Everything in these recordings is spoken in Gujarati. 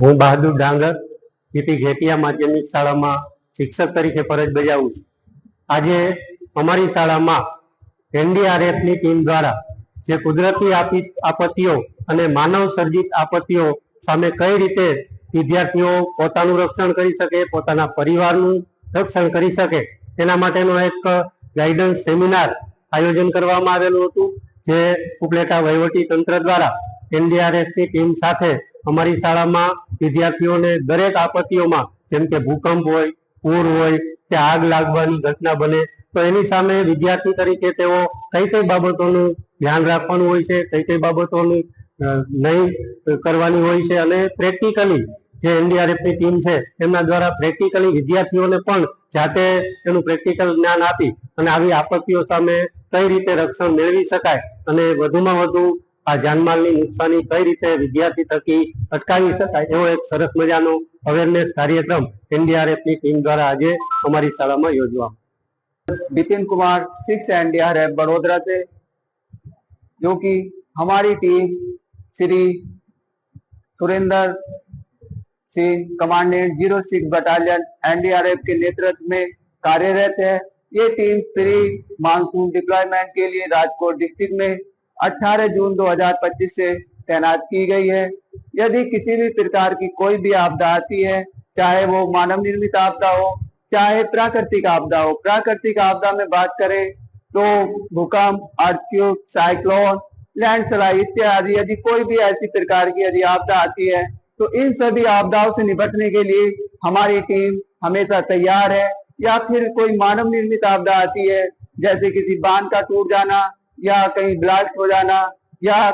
હું બહાદુર ડાંગર, પીપી ઘેટિયા માધ્યમિક શાળામાં શિક્ષક તરીકે ફરજ બજાવું છું. આજે અમારી શાળામાં એનડીઆરએફની ટીમ દ્વારા જે કુદરતી આપત્તિઓ અને માનવ સર્જિત આપત્તિઓ સામે કઈ રીતે વિદ્યાર્થીઓ પોતાનું રક્ષણ કરી શકે, પોતાના પરિવારનું રક્ષણ કરી શકે, તેના માટેનો એક ગાઈડન્સ સેમિનાર આયોજન કરવામાં આવેલું હતું, જે ઉપલેટા વહીવટી તંત્ર દ્વારા એનડીઆરએફની ટીમ સાથે અમારી શાળામાં વિદ્યાર્થીઓને દરેક આપત્તિઓમાં, જેમ કે ભૂકંપ હોય, પૂર હોય, કે આગ લાગવાની ઘટના બને, તો એની સામે વિદ્યાર્થી તરીકે તેઓ કઈ કઈ બાબતોનું ધ્યાન રાખવાનું હોય છે કઈ કઈ બાબતોનું નહીં કરવાની હોય છે અને પ્રેક્ટિકલી જે એનડીઆરએફની ટીમ છે, એમના દ્વારા પ્રેક્ટિકલી વિદ્યાર્થીઓને પણ જાતે એનું પ્રેક્ટિકલ જ્ઞાન આપી અને આવી આપત્તિઓ સામે કઈ રીતે રક્ષણ મેળવી શકાય અને વધુમાં વધુ આ જાનમાલની નુકસાની કઈ રીતે વિદ્યાર્થી થકી અટકાવી શકાય એવો એક સરસ મજાનો અવેરનેસ કાર્યક્રમ એનડીઆરએફ ની ટીમ દ્વારા આજે અમારી શાળામાં યોજવામાં विपिन कुमार सिक्स एनडीआरएफ बड़ोदरा से जो कि हमारी team Shri Surendra Singh commandant zero six battalion NDRF के नेतृत्व में कार्यरत है ये टीम प्री मानसून डिप्लॉयमेंट के लिए राजकोट डिस्ट्रिक्ट में 18 जून 2025 से तैनात की गई है। यदि किसी भी प्रकार की कोई भी आपदा आती है, चाहे वो मानव निर्मित आपदा हो, चाहे प्राकृतिक आपदा हो, प्राकृतिक आपदा में बात करें तो भूकंप, अर्थक्वेक, साइक्लोन, लैंडस्लाइड इत्यादि, यदि कोई भी ऐसी प्रकार की यदि आपदा आती है तो इन सभी आपदाओं से निपटने के लिए हमारी टीम हमेशा तैयार है। या फिर कोई मानव निर्मित आपदा आती है, जैसे किसी बाँध का टूट जाना या कहीं ब्लास्ट हो जाना, या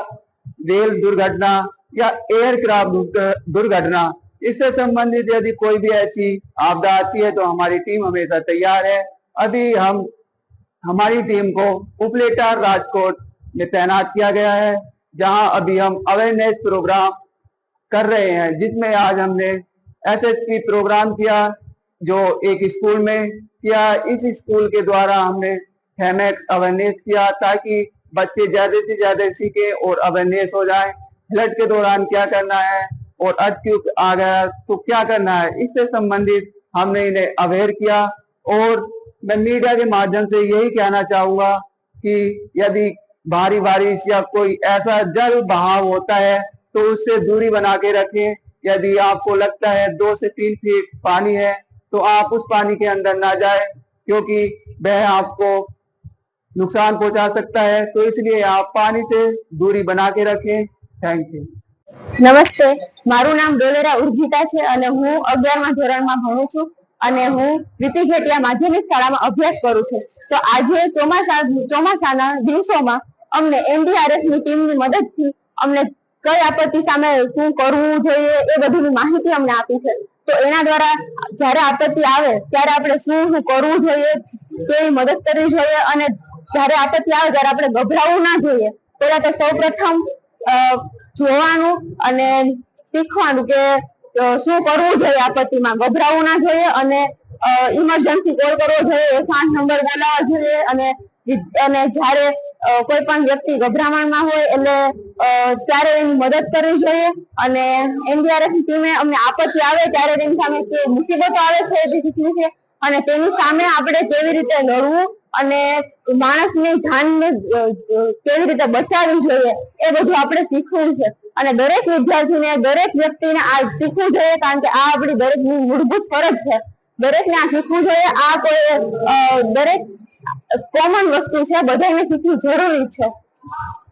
रेल दुर्घटना, या एयरक्राफ्ट दुर्घटना, इससे संबंधित यदि कोई भी ऐसी आपदा आती है तो हमारी टीम हमेशा तैयार है। अभी हम, हमारी टीम को उपलेटा राजकोट में तैनात किया गया है, जहाँ अभी हम अवेयरनेस प्रोग्राम कर रहे हैं, जिसमें आज हमने एसएसपी प्रोग्राम किया, जो एक स्कूल में किया। इस स्कूल के द्वारा हमने हेमेक्स अवेयरनेस किया ताकि बच्चे ज़्यादा से ज़्यादा सीखे और अवेयरनेस हो जाए। फ्लड के दौरान क्या करना है और अर्थ आ गया तो क्या करना है? इससे संबंधित हमने इन्हें अवेयर किया और मैं मीडिया के माध्यम से यही कहना चाहूँगा कि यदि भारी बारिश या कोई ऐसा जल बहाव होता है तो उससे दूरी बना के रखें। यदि आपको लगता है दो से तीन फीट पानी है तो आप उस पानी के अंदर ना जाए, क्योंकि वह आपको नुकसान पहुंचा सकता है तो इसलिए आप पानी से दूरी बना के रखें थैंक यू નમસ્તે મારું નામ ડોલેરા ઉર્જિતા છે અને હું અગિયારમા ધોરણમાં ભણું છું અને હું વીપી ઘેટિયા માધ્યમિક શાળામાં અભ્યાસ કરું છું તો આજે ચોમાસા ચોમાસાના દિવસોમાં અમને એનડીઆરએફ ની ટીમની મદદથી અમને કઈ આપત્તિ સામે શું કરવું જોઈએ એ બધીની માહિતી અમને આપી છે તો એના દ્વારા જ્યારે આપત્તિ આવે ત્યારે આપણે શું શું કરવું જોઈએ કેવી મદદ કરવી જોઈએ અને જ્યારે આપત્તિ આવે ત્યારે આપણે ગભરાવું ના જોઈએ પેલા તો સૌપ્રથમ અ, જોવાનું અને શીખવાનું કે શું કરવું જોઈએ આપત્તિમાં ગભરાવું ના જોઈએ અને ઇમરજન્સી કોલ કરવો જોઈએ આઠ નંબર બોલાવવા જોઈએ અને અને જ્યારે કોઈ પણ વ્યક્તિ ગભરામણમાં હોય એટલે ત્યારે એની મદદ કરવી જોઈએ અને એનડીઆરએફની ટીમે અમને આપત્તિ આવે ત્યારે તેની સામે કે મુસીબતો આવે એ છે. અને તેની સામે આપણે કેવી રીતે લડવું અને માણસની જાનને કેવી રીતે બચાવવી જોઈએ એ બધું આપણે શીખવું છે. અને દરેક વિદ્યાર્થીને, દરેક વ્યક્તિને આ શીખવું જોઈએ કારણ કે આ આપણી દરેકની મૂળભૂત ફરજ છે. દરેકને આ શીખવું જોઈએ. આ કોઈ દરેક કોમન વસ્તુ છે. બધાને શીખવું જરૂરી છે.